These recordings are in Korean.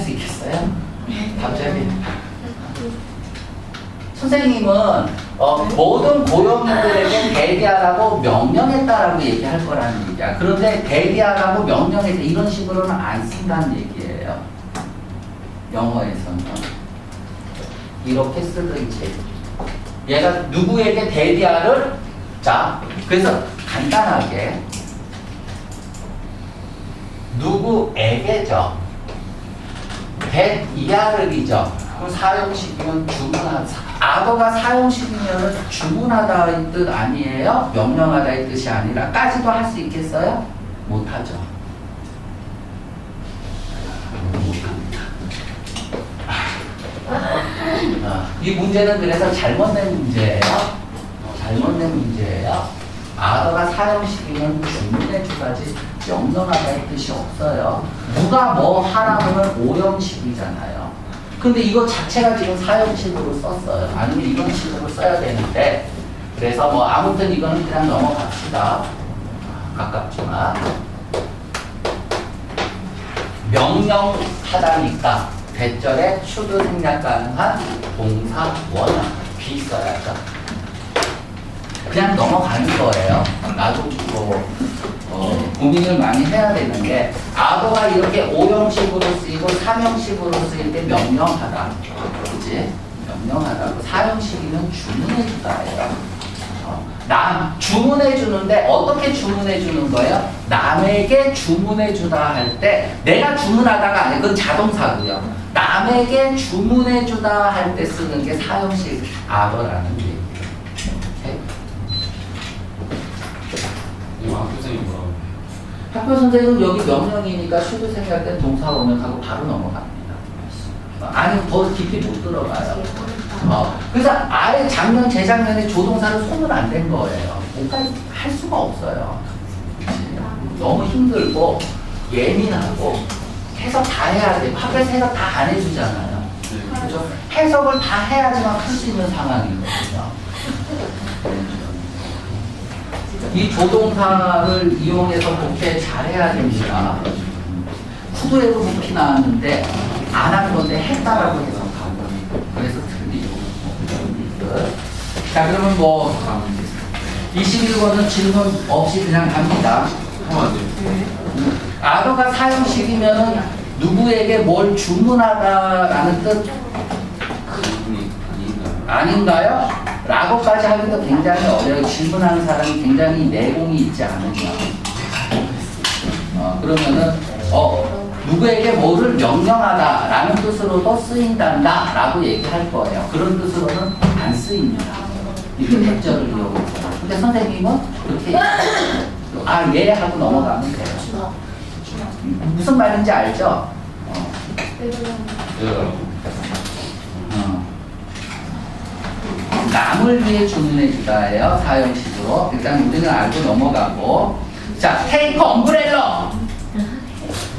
수 있겠어요? 갑자기. 선생님은 어, 모든 고용인들에게 대기하라고 명령했다라고 얘기할 거라는 얘기야. 그런데 대기하라고 명령했다 이런 식으로는 안 쓴다는 얘기예요. 영어에서는 이렇게 쓰든지 얘가 누구에게 대기하를 자 그래서 간단하게 누구에게죠. 대 이하를 이죠. 그럼 사용식이면 주문하다. 악어가 사용식이면 주문하다 이뜻 아니에요? 명령하다 이 뜻이 아니라 까지도 할 수 있겠어요? 못하죠. 못합니다. 아, 이 문제는 그래서 잘못된 문제예요. 어, 잘못된 문제예요. 악어가 사용식이면 주문해 주가지 이 뜻이 없어요. 누가 뭐 하라면 오형식이잖아요. 근데 이거 자체가 지금 사용식으로 썼어요. 아니면 이런 식으로 써야 되는데 그래서 뭐 아무튼 이거는 그냥 넘어갑시다. 가깝지만 명령하다니까 대절에 추도 생략 가능한 동사 원어 비 써야죠. 그냥 넘어가는 거예요. 나도 뭐 어, 고민을 많이 해야 되는 게 악어가 이렇게 오형식으로 쓰이고 삼형식으로 쓰일 때 명령하다. 그지? 명령하다고 사형식이면 주문해 주다예요. 어, 남 주문해 주는데 어떻게 주문해 주는 거예요? 남에게 주문해 주다 할 때 내가 주문하다가 아니고 그건 자동사고요. 남에게 주문해 주다 할 때 쓰는 게 사형식 악어라는? 이거 학 선생님? 학교 선생님은 여기 명령이니까 수도 생각할 땐 동사 원형하고 바로 넘어갑니다. 아니 더 깊이 못 들어가요. 어, 그래서 아예 작년 재작년에 조동사를 손을 안 댄 거예요. 뭔가 할 수가 없어요. 너무 힘들고 예민하고 해석 다 해야 돼. 학교에서 해석 다 안 해주잖아요. 네. 그죠? 해석을 다 해야지만 풀 수 있는 상황이거든요. 이 조동사를 이용해서 복귀 잘해야 됩니다. 후두에도 복귀 나왔는데 안 한 건데 했다라고 해석하고 그래서 틀리고 자 그러면 뭐 21번은 질문 없이 그냥 갑니다. 아도가 사용식이면 누구에게 뭘 주문하다라는 뜻 아닌가요? 라고까지 하기도 굉장히 어려워요. 질문하는 사람이 굉장히 내공이 있지 않으면. 어, 그러면은, 어, 누구에게 뭐를 명령하다라는 뜻으로도 쓰인단다 라고 얘기할 거예요. 그런 뜻으로는 안 쓰입니다. 이렇게 백절을 이용해서. 근데 선생님은 그렇게. 아, 예 하고 넘어가면 돼요. 무슨 말인지 알죠? 어. 내가 어. 남을 위해 주문해 주다예요. 사용식으로. 일단 우리는 알고 넘어가고. 자 테이크 엄브렐러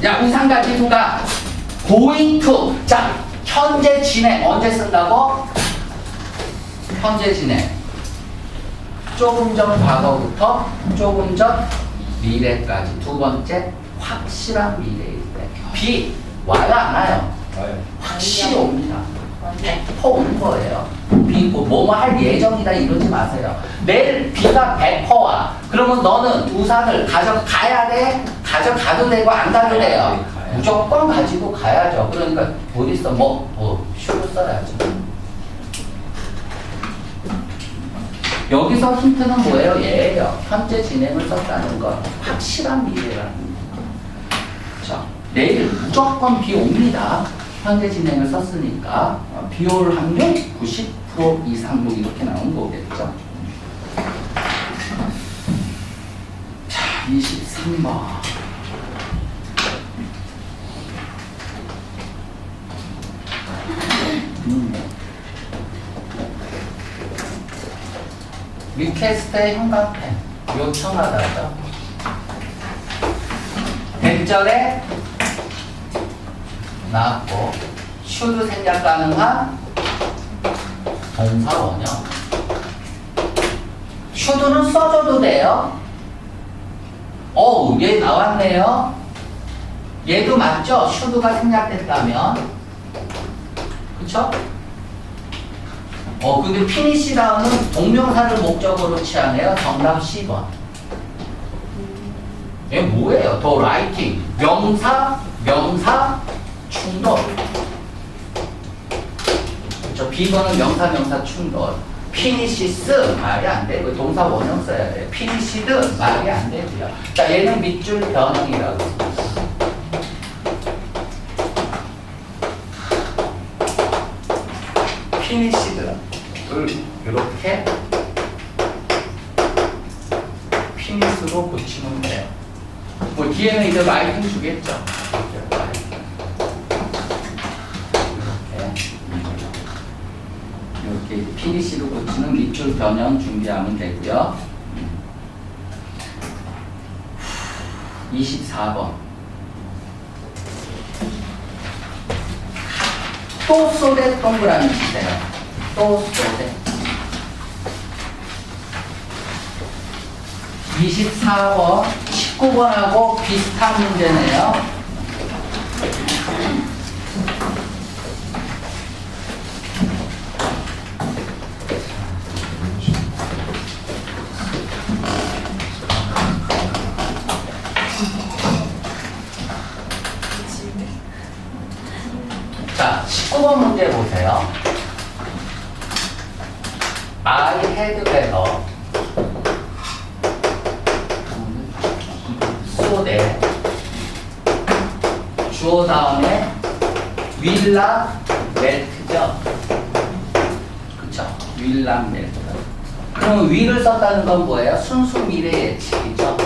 야 우산 가지고 가? Going to. 자 현재 진행 언제 쓴다고? 현재 진행 조금 전 과거부터 조금 전 미래까지. 두 번째 확실한 미래일 때 비 와요 안 와요? 나요. 확실히 옵니다. 100%온 거예요. 비, 뭐, 뭐뭐 할 예정이다 이러지 마세요. 내일 비가 100%와. 그러면 너는 우산을 가져가야 돼? 가져가도 되고 안 가도 돼요. 무조건 가지고 가야죠. 그러니까 뭐 있어? 뭐, 뭐, 쉬고 써야지. 여기서 힌트는 뭐예요? 얘예요. 현재 진행을 썼다는 건 확실한 미래라는 거. 자, 내일 무조건 비 옵니다. 현재 진행을 썼으니까 어, 비올 확률 90% 이상 뭐 이렇게 나온 거겠죠. 자, 23번. 음. 리퀘스트의 형광펜 요청하다죠. 대절에 나왔고 슈드 생략 가능한 동사 원형 슈드는 써줘도 돼요 어얘 나왔네요 얘도 맞죠? 슈드가 생략됐다면. 그쵸? 어, 근데 피니시라는 동명사를 목적으로 취하네요. 정답 10번. 얘 뭐예요? 더 라이팅. 명사, 명사, 충돌. B번은 명사, 명사, 충돌. 피니시스 말이 안 되고 동사 원형 써야 돼요. 피니시드 말이 안 되고요. 자, 얘는 밑줄 변형이라고. 피니시드를 이렇게 피니스로 고치면 돼요. 뭐 뒤에는 이제 라이팅 주겠죠. 이렇게 라이팅. 피니시로 고치는 밑줄 변형 준비하면 되고요. 24번. 또 쏘대 동그라미 치세요. 또 쏘대. 24번, 19번하고 비슷한 문제네요. 자, 19번 문제 보세요. I had better that 주어 다음에 not melt죠. 그쵸? not melt. 그럼 will을 썼다는 건 뭐예요? 순수 미래 예측이죠.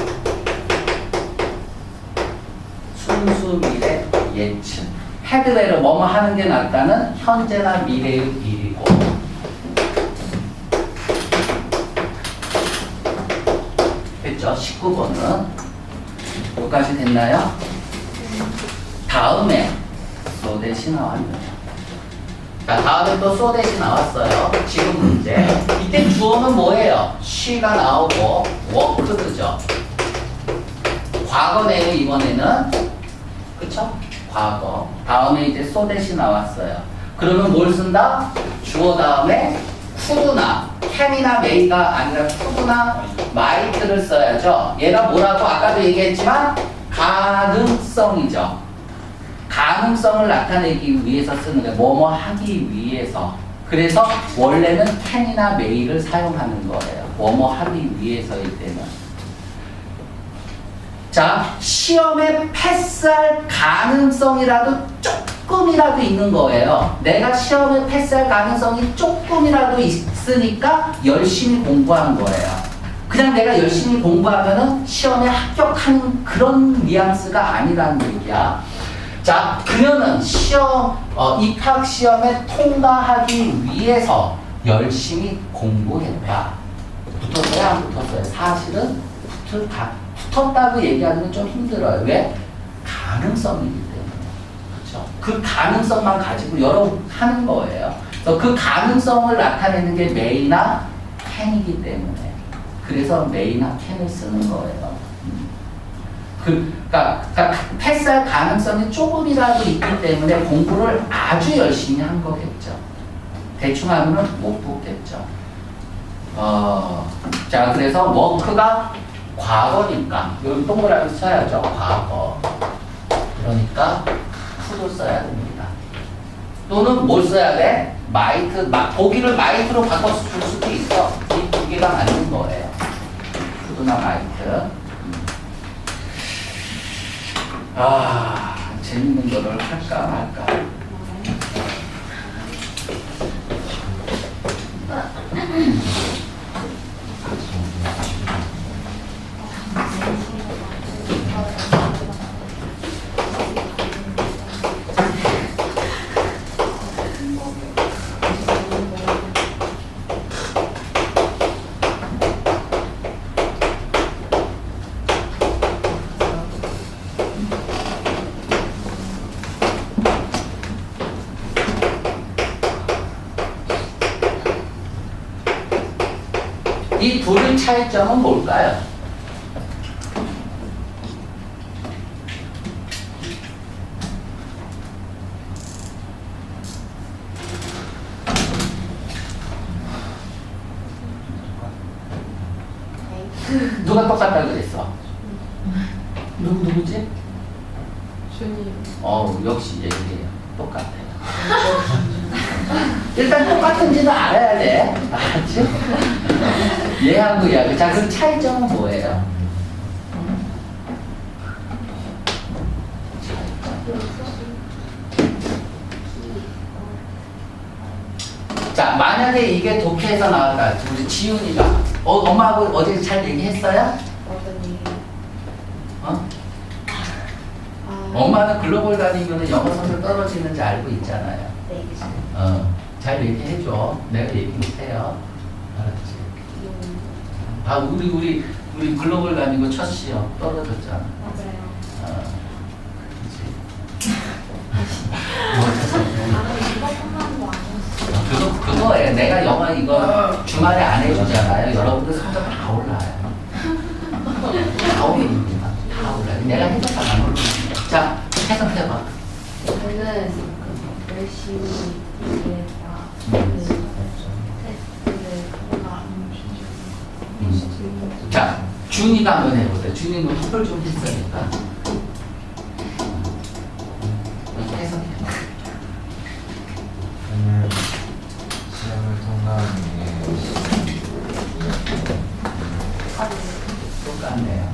순수 미래 예측. 헤드웨어 뭐뭐 하는 게 낫다는 현재나 미래의 일이고 됐죠? 19번은 여기까지 됐나요? 다음에 소댓이 나왔네요. 자, 다음에 또 소댓이 나왔어요. 지금 문제. 이때 주어는 뭐예요? she가 나오고 worked죠. 과거네요, 이번에는. 그쵸? 과거. 다음에 이제 소댓이 나왔어요. 그러면 뭘 쓴다? 주어 다음에 could나 can이나 may가 아니라 could나 might를 써야죠. 얘가 뭐라고 아까도 얘기했지만 가능성이죠. 가능성을 나타내기 위해서 쓰는 거예요. 뭐뭐 하기 위해서. 그래서 원래는 can이나 may를 사용하는 거예요. 뭐뭐 하기 위해서일 때는. 자, 시험에 패스할 가능성이라도 조금이라도 있는 거예요. 내가 시험에 패스할 가능성이 조금이라도 있으니까 열심히 공부한 거예요. 그냥 내가 열심히 공부하면은 시험에 합격하는 그런 뉘앙스가 아니라는 얘기야. 자, 그녀는 시험, 어, 입학 시험에 통과하기 위해서 열심히 공부했다. 붙었어요? 안 붙었어요? 사실은 붙을 다 붙었다고 얘기하는 좀 힘들어요. 왜? 가능성이기 때문에. 그렇죠? 그 가능성만 가지고 여러 하는 거예요. 그래서 그 가능성을 나타내는 게 메이나 캔이기 때문에. 그래서 메이나 캔을 쓰는 거예요. 음. 그, 그러니까, 그러니까 패스할 가능성이 조금이라도 있기 때문에 공부를 아주 열심히 한 거겠죠. 대충 하면은 못 붙겠죠. 어, 자, 그래서 워크가 과거니까 여기 동그라미 써야죠. 과거. 그러니까 투도 써야 됩니다. 또는 뭘 써야 돼? 마이트, 마, 보기를 마이트로 바꿔줄 수도 있어. 이 두 개가 맞는 거예요. 투도나 마이트. 아, 재밌는 거를 할까 말까. 이 둘의 차이점은 뭘까요? 누가 똑같다고 그랬어? 누구 누구지? 주님. 어 역시 얘기해요. 똑같아요. 일단 똑같은지는 알아야 돼. 알았지? 얘하고 얘하고. 자, 그럼 차이점은 뭐예요? 자, 만약에 이게 독해에서 나왔다. 우리 지훈이가. 어, 엄마하고 어제 잘 얘기했어요? 어? 아, 엄마는 글로벌 다니면 영어 성적 떨어지는지 알고 있잖아요. 네. 어, 잘 얘기해줘. 내가 얘기 못해요. 알았지? 음, 아, 우리, 우리, 우리 글로벌 다니고 첫 시험 떨어졌잖아. 맞아요. 어, 그치? 뭐. 나는 이것뿐만도 아니었어. 그거, 그거에 내가 영어 이거 주말에 안 해주잖아요. 여러분들 성적 다 올라요. 다 올립니다. 다 올라요. 내가 해줬다 안 올립니다. 자, 해석해봐. 저는 열심히 일했다. 그 테스트를 뭔가 음. 자, 준이가 한번 해보세요. 준이는 흡을 좀 했으니까. 시험을 통과한 똑같네요.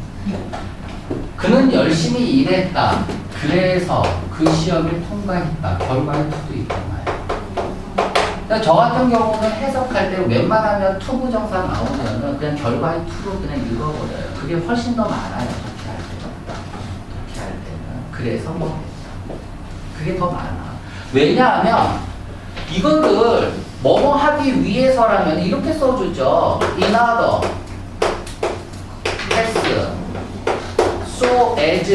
그는 열심히 일했다. 그래서 그 시험을 통과했다. 결과에. 그러니까 저 같은 경우는 해석할 때 웬만하면 투부 정사 나오면은 그냥 결과의 투로 그냥 읽어버려요. 그게 훨씬 더 많아요. 그렇게 할 때는. 그렇게 할 때는. 그래서 뭐. 그게 더 많아. 왜냐하면 이거를 뭐뭐 하기 위해서라면 이렇게 써주죠. in order, has, so as,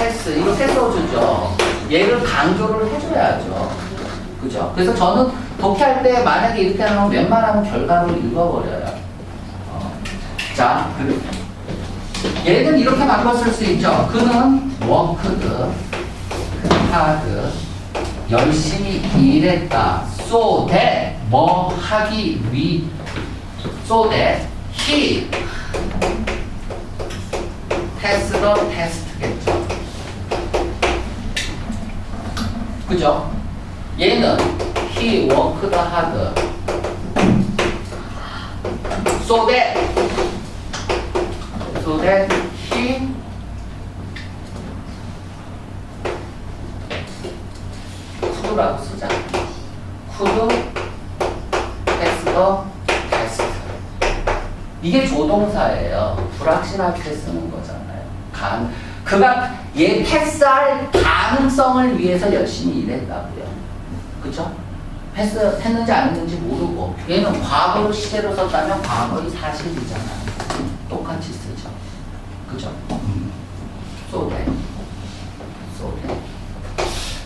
has 이렇게 써주죠. 얘를 강조를 해줘야죠. 그죠? 그래서 저는 독해할 때 만약에 이렇게 하면 웬만하면 결과로 읽어버려요. 어. 자, 그리고 얘는 이렇게 바꿔 쓸 수 있죠. 그는 worked, hard, 열심히 일했다. so that 뭐 하기 위 so that he passed the test겠죠. 그죠? 얘는 he worked hard so that so that he could라고 쓰자. could pass the test. 이게 조동사예요. 불확실할 때 쓰는 거잖아요. 가, 그가 얘 패스할 가능성을 위해서 열심히 일했다고요. 그죠? 패스 했는지 안 했는지 모르고 얘는 과거로 시제로 썼다면 과거의 사실이잖아요. 똑같이 쓰죠. 그죠? so that.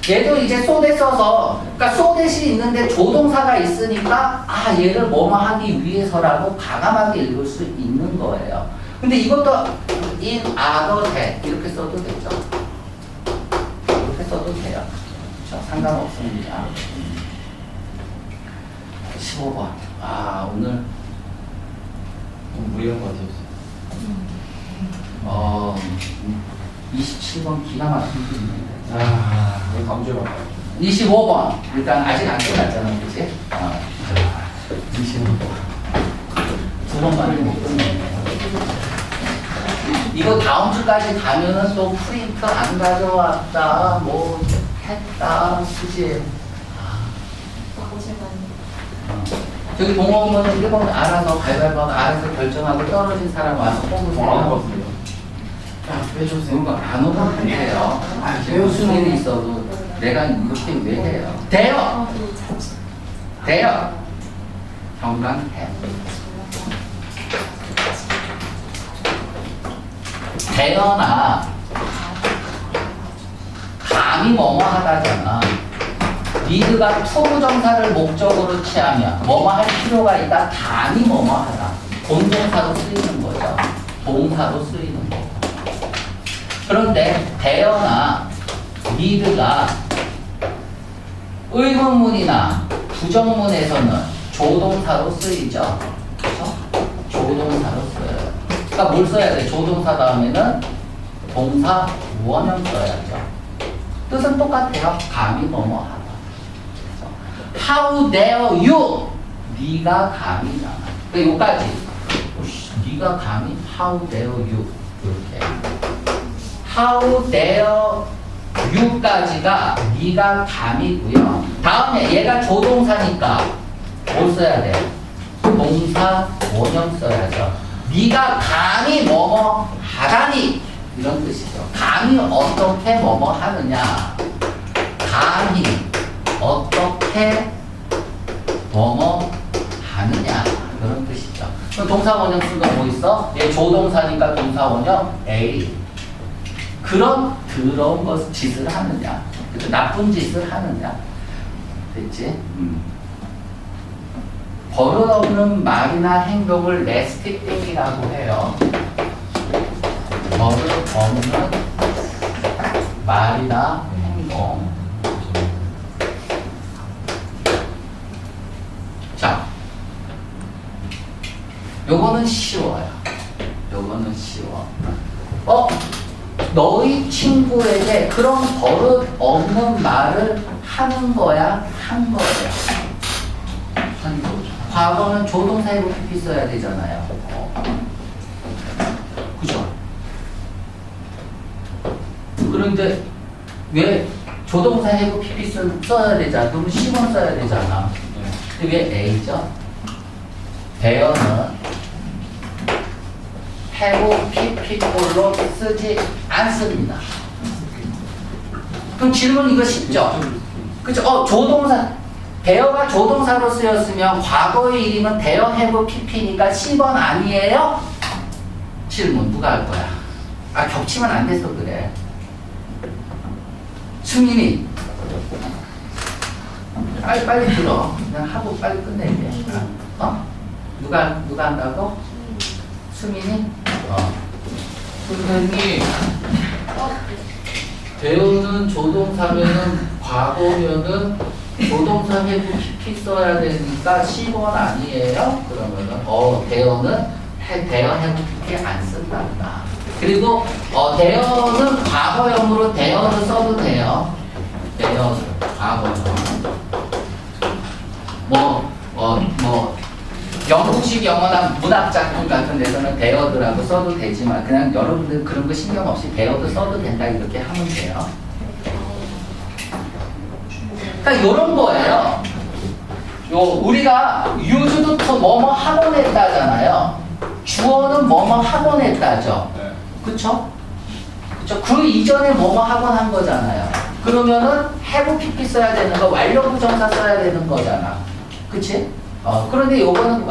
얘도 이제 소대 써서 그러니까 소댓이 있는데 조동사가 있으니까 아 얘를 뭐뭐 하기 위해서라고 과감하게 읽을 수 있는 거예요. 근데 이것도 in other 이렇게 써도 되죠. 이렇게 써도 돼요. 그렇죠? 상관없습니다. 15번. 아 오늘 좀 무리한 것 같아요. 어 27번 기가 막힌 게 있는데. 아, 주에 봐요. 25번. 일단 아직 안 끝났잖아, 그치? 어. 25번. 두 번만에 못 끝내네. 이거 다음 주까지 가면은 또 프린트 안 가져왔다, 뭐 했다. 어. 저기 동호원은 1번 알아서 발발박 알아서 결정하고 떨어진 사람 와서 뽑으세요. 같은데요. 야, 빼주세요. 그러니까 안 오면 안 돼요. 아, 일이 있어도 내가 이렇게 왜 해요? 돼요! 어. 돼요. 경강해. 되거나 감이 뭐뭐 하다잖아. 니드가 투부정사를 목적으로 취하면 뭐뭐 할 필요가 있다. 감이 뭐뭐 하다. 본동사로 쓰이는 거죠. 동사로 쓰이는 거. 그런데 되거나 니드가 의문문이나 부정문에서는 조동사로 쓰이죠. 그렇죠? 조동사로 써요. 그러니까 뭘 써야 돼? 조동사 다음에는 동사 원형 써야죠. 뜻은 똑같아요. 감히 뭐뭐 하다. How dare you? 네가. 그러니까 여기까지. 오씨, 네가 감히 How dare you? 이렇게. How dare you까지가 네가 감이고요. 다음에 얘가 조동사니까 뭘 써야 돼? 동사 원형 써야죠. 네가 감히 뭐뭐 하다니 이런 뜻이죠. 감히 어떻게 뭐뭐 하느냐. 감히 어떻게 뭐뭐 하느냐 그런 뜻이죠. 그럼 동사 원형 쓴거뭐 있어? 얘 조동사니까 동사 원형 A. 그런 더러운 것 짓을 하느냐, 그죠? 나쁜 짓을 하느냐, 됐지? 음. 버릇 없는 말이나 행동을 레스티띵이라고 해요. 버릇 없는 말이나 행동. 자, 요거는 쉬워요. 요거는 쉬워. 어? 너희 친구에게 그런 버릇 없는 말을 하는 거야? 한 거예요. 한 거죠. 과거는 조동사에 PP 써야 되잖아요. 어. 그죠? 그런데 왜 조동사 해고 PP 쓰- 써야 되잖아. 그러면 10원 써야 되잖아. 근데 왜 A죠? 대어는 해고 PP꼴로 쓰지 않습니다. 그럼 질문 이거 쉽죠? 그죠? 어, 조동사. 대어가 조동사로 쓰였으면 과거의 일이면 대어 해고 PP니까 10원 아니에요? 질문 누가 할 거야? 아, 겹치면 안 돼서 그래. 승민이. 빨리 빨리 들어. 그냥 하고 빨리 끝내야 돼. 어? 누가 누가 한다고? 수민이? 어. 선생님, 배우는 조동사면은 과거면은 조동사 해부 PP 써야 되니까 10원 아니에요? 그러면은 어 대어는 해, 대어 해부 PP 안 쓴단다. 그리고 어 대어는 과거형으로 대어를 써도 돼요. 대어 과거형. 뭐, 어, 뭐, 영국식 영어나 문학 작품 같은 데서는 대어드라고 써도 되지만, 그냥 여러분들 그런 거 신경 없이 대어도 써도 된다, 이렇게 하면 돼요. 그러니까 요런 거예요. 요, 우리가 유주도 또 뭐뭐 학원 했다잖아요. 주어는 뭐뭐 학원 했다죠. 그쵸? 그 이전에 뭐뭐 학원 한 거잖아요. 그러면은 have PP 써야 되는 거, 완료 부 정사 써야 되는 거잖아. 그치? 어, 그런데 요거는